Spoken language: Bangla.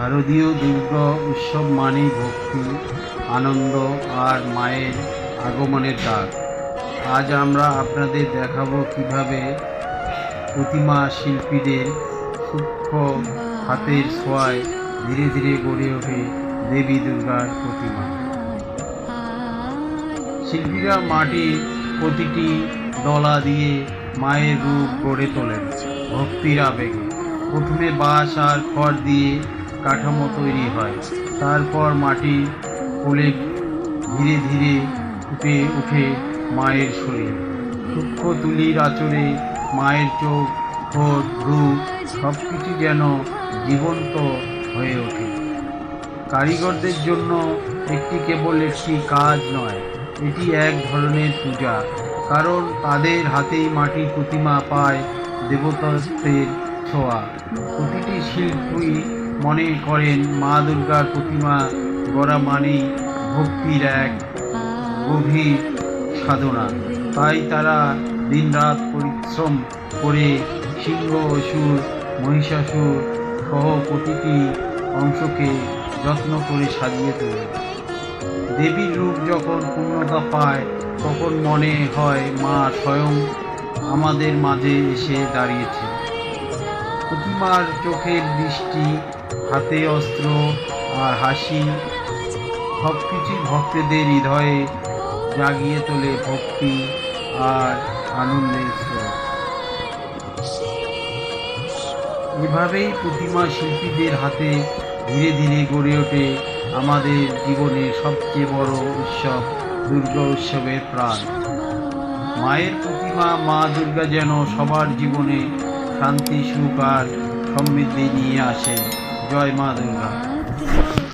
শারদীয় দুর্গা উৎসব মানেই ভক্তি, আনন্দ আর মায়ের আগমনের ডাক। আজ আমরা আপনাদের দেখাবো কীভাবে প্রতিমা শিল্পীদের সূক্ষ্ম হাতের ছোঁয়ায় ধীরে ধীরে গড়ে ওঠে দেবী দুর্গার প্রতিমা। শিল্পীরা মাটির প্রতিটি দলা দিয়ে মায়ের রূপ গড়ে তোলেন। ভক্তির আবেগে। প্রথমে বাঁশ আর খড় দিয়ে কাঠামো তৈরি হয়। তারপর মাটি কোলে ধীরে ধীরে উঠে উঠে মায়ের শরীর। সূক্ষ্ম তুলির আচরে মায়ের চোখ ঠোঁট রূপ সব কিছু যেন জীবন্ত হয়ে ওঠে। কারিগরদের জন্য একটি কেবল একটি কাজ নয়, এটি এক ধরনের পূজা। কারণ তাদের হাতেই মাটির প্রতিমা পায় দেবতত্বের ছোঁয়া। প্রতিটি শিল্পী মনে করেন মা দুর্গার প্রতিমা গড়া মানেই ভক্তির এক গভীর সাধনা। তাই তারা দিনরাত পরিশ্রম করে সিংহ, অসুর, মহিষাসুর সহ প্রতিটি অংশকে যত্ন করে সাজিয়ে তোলে। দেবীর রূপ যখন পূর্ণতা পায়, তখন মনে হয় মা স্বয়ং আমাদের মাঝে এসে দাঁড়িয়েছে। প্রতিমার চোখের দৃষ্টি হাতে অস্ত্র আর হাসি সব কিছুই ভক্তদের হৃদয়ে জাগিয়ে তোলে ভক্তি আর আনন্দের স্রোত। এভাবেই প্রতিমা শিল্পীদের হাতে ধীরে ধীরে গড়ে ওঠে আমাদের জীবনের সবচেয়ে বড় উৎসব, দুর্গা উৎসবের প্রাণ। মায়ের প্রতিমা, মা দুর্গা যেন সবার জীবনে শান্তি, সুখ আর সমৃদ্ধি নিয়ে আসে। জয় মা দুর্গা